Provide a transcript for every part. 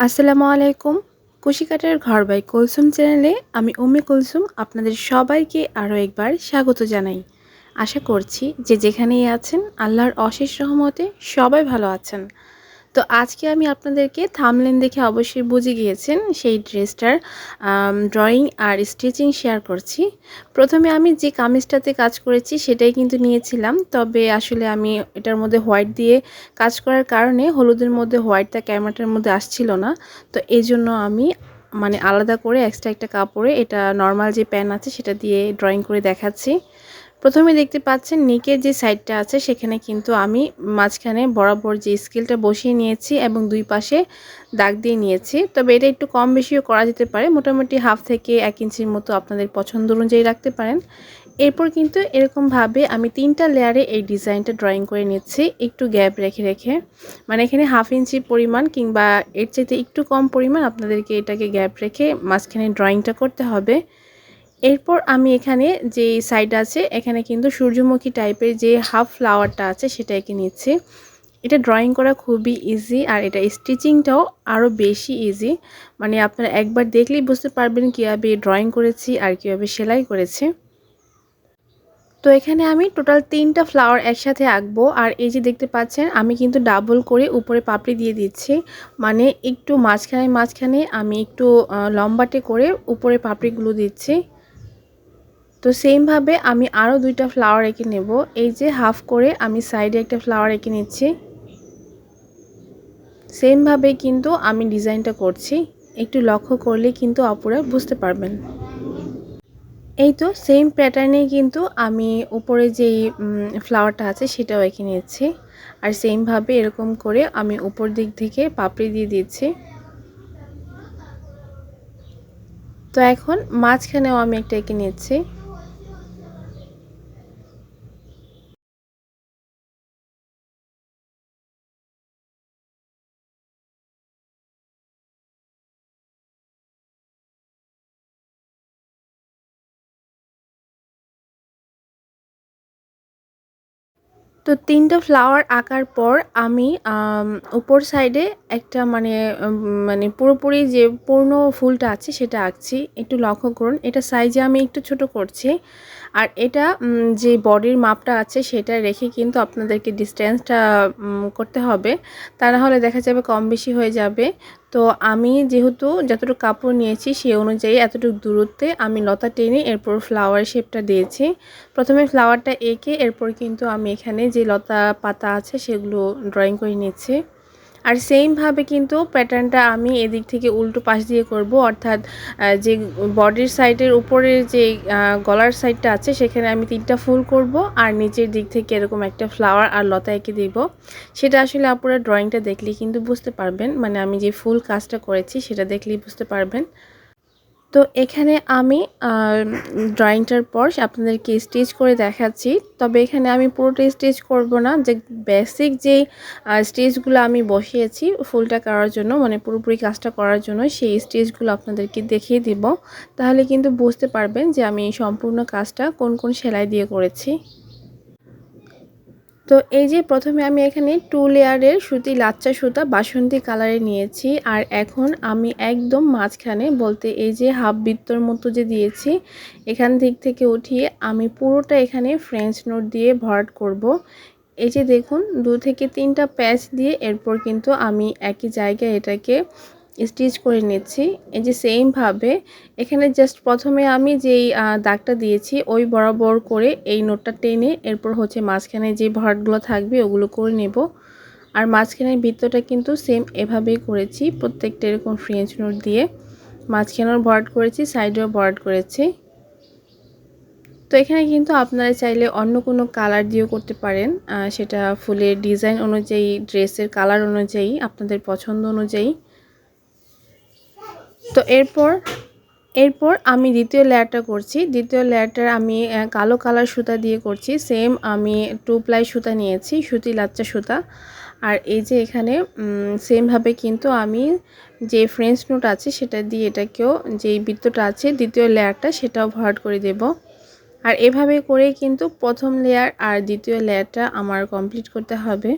আসসালামু আলাইকুম। কুশিকাটার ঘর বাই কুলসুম চ্যানেলে আমি উমি কুলসুম আপনাদের সবাইকে আরও একবার স্বাগত জানাই। আশা করছি যে যেখানেই আছেন, আল্লাহর অশেষ রহমতে সবাই ভালো আছেন। তো আজকে আমি আপনাদেরকে থামলেন দেখে অবশ্যই বুঝে গিয়েছেন সেই ড্রেসটার ড্রয়িং আর স্টিচিং শেয়ার করছি। প্রথমে আমি যে কামিজটাতে কাজ করেছি সেটাই কিন্তু নিয়েছিলাম, তবে আসলে আমি এটার মধ্যে হোয়াইট দিয়ে কাজ করার কারণে হলুদের মধ্যে হোয়াইটটা ক্যামেরাটার মধ্যে আসছিল না। তো এই জন্য আমি মানে আলাদা করে এক্সট্রা একটা কাপড়ে এটা নর্মাল যে প্যান আছে সেটা দিয়ে ড্রয়িং করে দেখাচ্ছি। প্রথমে দেখতে পাচ্ছেন নিকের যে সাইডটা আছে, সেখানে কিন্তু আমি মাঝখানে বরাবর যে স্কেলটা বসিয়ে নিয়েছি এবং দুই পাশে দাগ দিয়ে নিয়েছি। তবে এটা একটু কম বেশিও করা যেতে পারে, মোটামুটি হাফ থেকে এক ইঞ্চির মতো আপনাদের পছন্দ অনুযায়ী রাখতে পারেন। এরপর কিন্তু এরকমভাবে আমি তিনটা লেয়ারে এই ডিজাইনটা ড্রয়িং করে নিচ্ছি, একটু গ্যাপ রেখে রেখে। মানে এখানে হাফ ইঞ্চি পরিমাণ কিংবা এর চাইতে একটু কম পরিমাণ আপনাদেরকে এটাকে গ্যাপ রেখে মাঝখানে ড্রয়িংটা করতে হবে। এরপর আমি এখানে যে সাইড আছে, এখানে কিন্তু সূর্যমুখী টাইপের যে হাফ ফ্লাওয়ারটা আছে, সেটা এঁকে নিচ্ছি। এটা ড্রয়িং করা খুবই ইজি আর এটা স্টিচিংটাও আরও বেশি ইজি মানে আপনারা একবার দেখলেই বুঝতে পারবেন কীভাবে ড্রয়িং করেছি আর কীভাবে সেলাই করেছি। তো এখানে আমি টোটাল তিনটা ফ্লাওয়ার একসাথে আঁকবো আর এই যে দেখতে পাচ্ছেন, আমি কিন্তু ডাবল করে উপরে পাপড়ি দিয়ে দিচ্ছি। মানে একটু মাঝখানে মাঝখানে আমি একটু লম্বাটে করে উপরে পাপড়িগুলো দিচ্ছি। তো সেমভাবে আমি আরও দুইটা ফ্লাওয়ার এঁকে নেব। এই যে হাফ করে আমি সাইডে একটা ফ্লাওয়ার এঁকে নিচ্ছি। সেমভাবে কিন্তু আমি ডিজাইনটা করছি। একটু লক্ষ্য করলে কিন্তু অপরা বুঝতে পারবেন। এই তো সেম প্যাটার্নেই কিন্তু আমি উপরে যেই ফ্লাওয়ারটা আছে সেটাও এঁকে নিয়েছি আর সেমভাবে এরকম করে আমি উপর দিক থেকে পাপড়ি দিয়ে দিচ্ছি। তো এখন মাঝখানেও আমি একটা এঁকে নিচ্ছি। তো তিনটা ফ্লাওয়ার আঁকার পর আমি উপর সাইডে একটা মানে মানে পুরোপুরি যে পূর্ণ ফুলটা আছে সেটা আঁকছি। একটু লক্ষ্য করুন, এটা সাইজে আমি একটু ছোট করছি। আর এটা যে বডির মাপটা আছে সেটা রেখে কিন্তু আপনাদেরকে ডিস্টেন্সটা করতে হবে। তা না হলে দেখা যাবে কম বেশি হয়ে যাবে। তো আমি যেহেতু যতটুকু কাপড় নিয়েছি সেই অনুযায়ী এতটুকু দূরত্বে আমি লতা টেনে এরপর ফ্লাওয়ার শেপটা দিয়েছি। প্রথমে ফ্লাওয়ারটা এঁকে এরপর কিন্তু আমি এখানে যে লতা পাতা আছে সেগুলো ড্রয়িং করে নিচ্ছি। আর সেমভাবে কিন্তু প্যাটার্নটা আমি এদিক থেকে উল্টো পাশ দিয়ে করব। অর্থাৎ যে বডির সাইডের উপরের যে গলার সাইডটা আছে, সেখানে আমি তিনটা ফুল করব আর নিচের দিক থেকে এরকম একটা ফ্লাওয়ার আর লতা এঁকে দিব। সেটা আসলে আপনারা ড্রয়িংটা দেখলে কিন্তু বুঝতে পারবেন। মানে আমি যে ফুল কাজটা করেছি, সেটা দেখলেই বুঝতে পারবেন। তো এখানে আমি ড্রয়িংটার পর আপনাদেরকে স্টিচ করে দেখাচ্ছি। তবে এখানে আমি পুরোটা স্টিচ করব না। যে বেসিক যে স্টিচগুলো আমি বসিয়েছি, ফুলটা করার জন্য মানে পুরোপুরি কাজটা করার জন্য, সেই স্টিচগুলো আপনাদেরকে দেখিয়ে দিব। তাহলে কিন্তু বুঝতে পারবেন যে আমি সম্পূর্ণ কাজটা কোন কোন সেলাই দিয়ে করেছি। তো এই যে প্রথমে আমি এখানে টু লেয়ারের সুতি লাচ্চা সুতা বাসন্তী কালারে নিয়েছি আর এখন আমি একদম মাঝখানে বলতে এই যে হাফ বৃত্তর মতো যে দিয়েছি, এখান দিক থেকে উঠিয়ে আমি পুরোটা এখানে ফ্রেঞ্চ নোট দিয়ে ভরাট করব। এই যে দেখুন, দু থেকে তিনটা প্যাচ দিয়ে এরপর কিন্তু আমি একই জায়গায় এটাকে স্টিচ করে নিচ্ছি। এই যে সেমভাবে এখানে জাস্ট প্রথমে আমি যেই দাগটা দিয়েছি, ওই বরাবর করে এই নোটটা টেনে এরপর হচ্ছে মাঝখানে যে ভরাটগুলো থাকবে ওগুলো করে নেব। আর মাঝখানের বৃত্তটা কিন্তু সেম এভাবেই করেছি, প্রত্যেকটা এরকম ফ্রেঞ্চ নোট দিয়ে। মাঝখানেও ভরাট করেছি সাইডেও ভরাট করেছি। তো এখানে কিন্তু আপনারা চাইলে অন্য কোনো কালার দিয়েও করতে পারেন। সেটা ফুলের ডিজাইন অনুযায়ী ড্রেসের কালার অনুযায়ী, আপনাদের পছন্দ অনুযায়ী। তো এরপর এরপর আমি দ্বিতীয় লেয়ারটা করছি। দ্বিতীয় লেয়ারটা আমি কালো কালার সুতা দিয়ে করছি। সেম আমি টু প্লাই সুতা নিয়েছি, সুতি লাচ্চা সুতা। আর এই যে এখানে সেমভাবে কিন্তু আমি যে ফ্রেঞ্চ নোট আছে সেটা দিয়ে এটাকেও, যেই বৃত্তটা আছে দ্বিতীয় লেয়ারটা সেটাও ভরাট করে দেব। আর এভাবে করে কিন্তু প্রথম লেয়ার আর দ্বিতীয় লেয়ারটা আমার কমপ্লিট করতে হবে।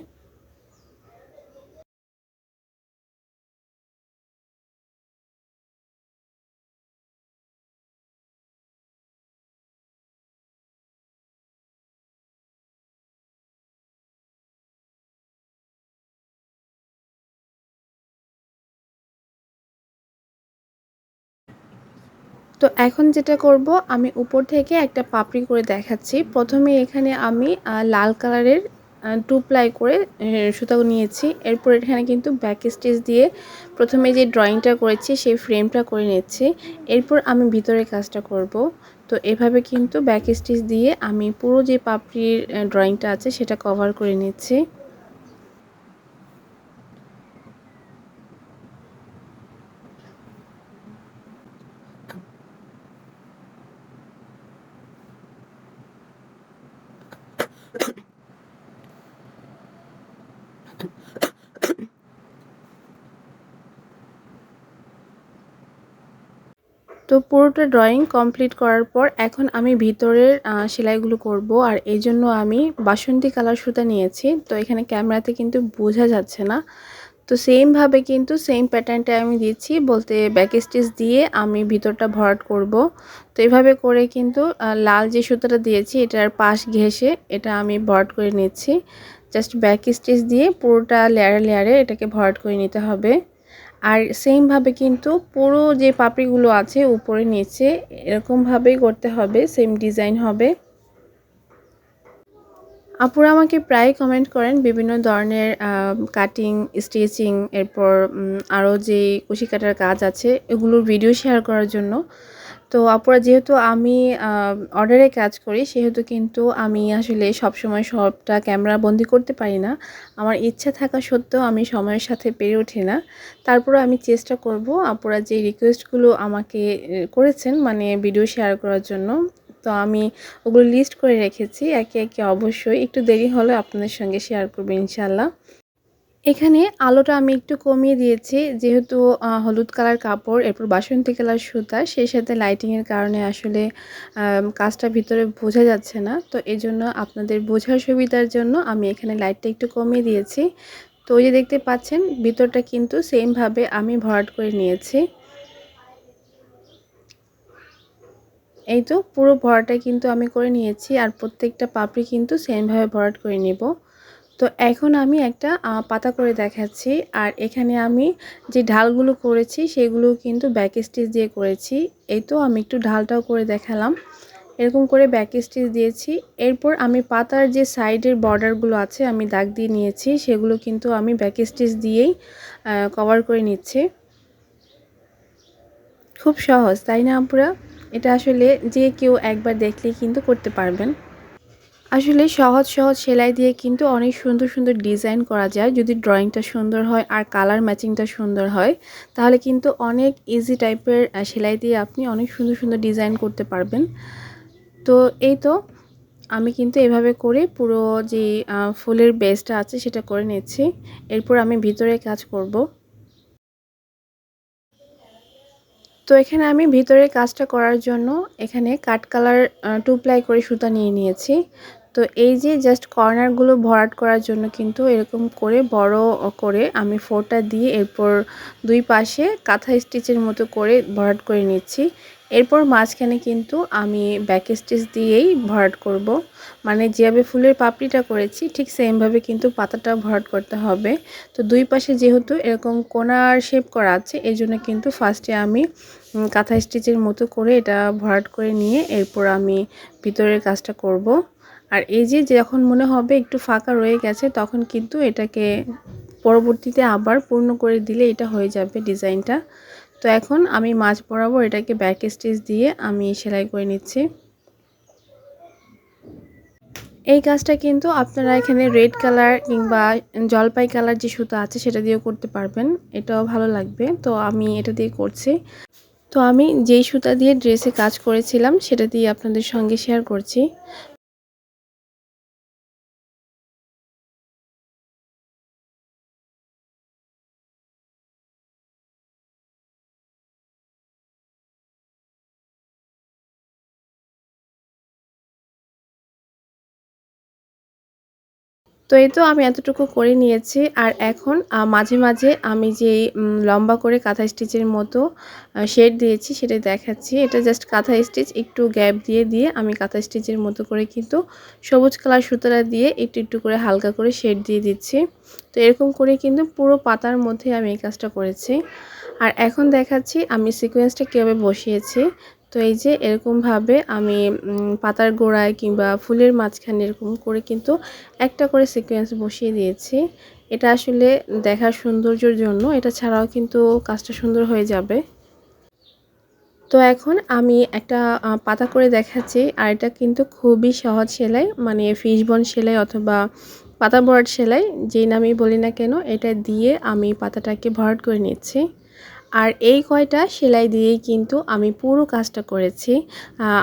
তো এখন যেটা করব, আমি উপর থেকে একটা পাপড়ি করে দেখাচ্ছি। প্রথমে এখানে আমি লাল কালারের টু প্লাই করে সুতা নিয়েছি। এরপর এখানে কিন্তু ব্যাক স্টেজ দিয়ে প্রথমে যে ড্রয়িংটা করেছি, সেই ফ্রেমটা করে নিচ্ছি। এরপর আমি ভিতরে কাজটা করব। তো এভাবে কিন্তু ব্যাক স্টেজ দিয়ে আমি পুরো যে পাপড়ির ড্রয়িংটা আছে, সেটা কভার করে নিচ্ছি। তো পুরোটা ড্রয়িং কমপ্লিট করার পর এখন আমি ভিতরের সেলাইগুলো করব আর এই জন্য আমি বাসন্তী কালার সুতা নিয়েছি। তো এখানে ক্যামেরাতে কিন্তু বোঝা যাচ্ছে না। তো সেমভাবে কিন্তু সেম প্যাটার্নটা আমি দিচ্ছি। বলতে ব্যাক স্টিচ দিয়ে আমি ভিতরটা ভরাট করব। তো এভাবে করে কিন্তু লাল যে সুতোটা দিয়েছি, এটার পাশ ঘেসে এটা আমি ভরাট করে নিচ্ছি। জাস্ট ব্যাক স্টিচ দিয়ে পুরোটা লেয়ারে লেয়ারে এটাকে ভরাট করে নিতে হবে। আর সেমভাবে কিন্তু পুরো যে পাপড়িগুলো আছে উপরে নিচে এরকমভাবেই করতে হবে সেম ডিজাইন হবে। আপুরা আমাকে প্রায় কমেন্ট করেন বিভিন্ন ধরনের কাটিং স্টিচিং এরপর আরও যে কুশি কাটার কাজ আছে, এগুলোর ভিডিও শেয়ার করার জন্য। তো আপুরা যেহেতু আমি অর্ডারে কাজ করি, সেহেতু কিন্তু আমি আসলে সব সময় সবটা ক্যামেরা বন্দি করতে পারি না। আমার ইচ্ছা থাকা সত্ত্বেও আমি সময়ের সাথে পেরে ওঠে না। তারপরে আমি চেষ্টা করব আপুরা যে রিকোয়েস্টগুলো আমাকে করেছেন মানে ভিডিও শেয়ার করার জন্য। তো আমি ওগুলো লিস্ট করে রেখেছি, একে একে অবশ্যই একটু দেরি হলে আপনাদের সঙ্গে শেয়ার করব ইনশাল্লাহ এখানে আলোটা আমি একটু কমিয়ে দিয়েছি, যেহেতু হলুদ কালার কাপড়, এরপর বাসন্তী কালার সুতা, সেই সাথে লাইটিংয়ের কারণে আসলে কাজটা ভিতরে বোঝা যাচ্ছে না। তো এই জন্য আপনাদের বোঝার সুবিধার জন্য আমি এখানে লাইটটা একটু কমিয়ে দিয়েছি। তো ওই যে দেখতে পাচ্ছেন, ভিতরটা কিন্তু সেমভাবে আমি ভরাট করে নিয়েছি। এই তো পুরো ভরাটা কিন্তু আমি করে নিয়েছি আর প্রত্যেকটা পাপড়ি কিন্তু সেমভাবে ভরাট করে নেব। তো এখন আমি একটা পাতা করে দেখাচ্ছি আর এখানে আমি যে ঢালগুলো করেছি সেগুলো কিন্তু ব্যাক স্টিচ দিয়ে করেছি। এই তো আমি একটু ঢালটাও করে দেখালাম। এরকম করে ব্যাক স্টিচ দিয়েছি। এরপর আমি পাতার যে সাইডের বর্ডারগুলো আছে আমি দাগ দিয়ে নিয়েছি, সেগুলো কিন্তু আমি ব্যাক স্টিচ দিয়েই কভার করে নিচ্ছি। খুব সহজ, তাই না আপুরা? এটা আসলে যে কেউ একবার দেখলে কিন্তু করতে পারবেন। আসলে সহজ সহজ সেলাই দিয়ে কিন্তু অনেক সুন্দর সুন্দর ডিজাইন করা যায়। যদি ড্রয়িংটা সুন্দর হয় আর কালার ম্যাচিংটা সুন্দর হয়, তাহলে কিন্তু অনেক ইজি টাইপের সেলাই দিয়ে আপনি অনেক সুন্দর সুন্দর ডিজাইন করতে পারবেন। তো এই তো, আমি কিন্তু এভাবে করে পুরো যে ফুলের বেসটা আছে সেটা করে নিচ্ছি। এরপর আমি ভিতরে কাজ করব। তো এখানে আমি ভিতরে কাজটা করার জন্য এখানে কাট কালার টু প্লাই করে সুতা নিয়ে নিয়েছি। তো এই যে জাস্ট কর্নারগুলো ভরাট করার জন্য কিন্তু এরকম করে বড় করে আমি ফোরটা দিয়ে এরপর দুই পাশে কাঁথা স্টিচের মতো করে ভরাট করে নিচ্ছি। এরপর মাঝখানে কিন্তু আমি ব্যাক স্টিচ দিয়েই ভরাট করব। মানে যেভাবে ফুলের পাপড়িটা করেছি, ঠিক সেমভাবে কিন্তু পাতাটা ভরাট করতে হবে তো দুই পাশে যেহেতু এরকম কোনার শেপ করা আছে, এই জন্য কিন্তু ফার্স্টে আমি কাঁথা স্টিচের মতো করে এটা ভরাট করে নিয়ে এরপর আমি ভিতরের কাজটা করব। আর এই যে যখন মনে হবে একটু ফাঁকা রয়ে গেছে, তখন কিন্তু এটাকে পরবর্তীতে আবার পূর্ণ করে দিলে এটা হয়ে যাবে ডিজাইনটা তো এখন আমি মাছ বরাবর এটাকে ব্যাক স্টিচ দিয়ে আমি সেলাই করে নিচ্ছি। এই কাজটা কিন্তু আপনারা এখানে রেড কালার কিংবা জলপাই কালার যে সুতো আছে সেটা দিয়েও করতে পারবেন, এটাও ভালো লাগবে। তো আমি এটা দিয়ে করছি। তো আমি যেই সুতা দিয়ে ড্রেসে কাজ করেছিলাম, সেটা দিয়ে আপনাদের সঙ্গে শেয়ার করছি। তো এই তো আমি এতটুকু করে নিয়েছি। আর এখন মাঝে মাঝে আমি যে লম্বা করে কাঁথা স্টিচের মতো শেড দিয়েছি সেটা দেখাচ্ছি। এটা জাস্ট কাঁথা স্টিচ, একটু গ্যাপ দিয়ে দিয়ে আমি কাঁথা স্টিচের মতো করে কিন্তু সবুজ কালার সুতোটা দিয়ে একটু একটু করে হালকা করে শেড দিয়ে দিচ্ছি। তো এরকম করে কিন্তু পুরো পাতার মধ্যে আমি এই কাজটা করেছি। আর এখন দেখাচ্ছি আমি সিকোয়েন্সটা কীভাবে বসিয়েছি। তো এই যে এরকমভাবে আমি পাতার গোড়ায় কিংবা ফুলের মাঝখানে এরকম করে কিন্তু একটা করে সিকোয়েন্স বসিয়ে দিয়েছি। এটা আসলে দেখার সৌন্দর্যের জন্য, এটা ছাড়াও কিন্তু কাজটা সুন্দর হয়ে যাবে। তো এখন আমি একটা পাতা করে দেখাচ্ছি, আর এটা কিন্তু খুবই সহজ সেলাই মানে ফিশবন সেলাই অথবা পাতা বরাট সেলাই, যেই নামেই বলি না কেন, এটা দিয়ে আমি পাতাটাকে ভরাট করে নিচ্ছি। আর এই কয়টা সেলাই দিয়েই কিন্তু আমি পুরো কাজটা করেছি।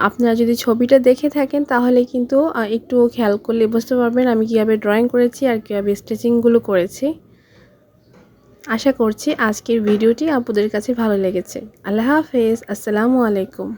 আপনারা যদি ছবিটা দেখে থাকেন তাহলে কিন্তু একটু খেয়াল করলে বুঝতে পারবেন আমি কীভাবে ড্রয়িং করেছি আর কীভাবে স্টিচিংগুলো করেছি। আশা করছি আজকের ভিডিওটি আপনাদের কাছে ভালো লেগেছে। আল্লাহ হাফেজ। আসসালামু আলাইকুম।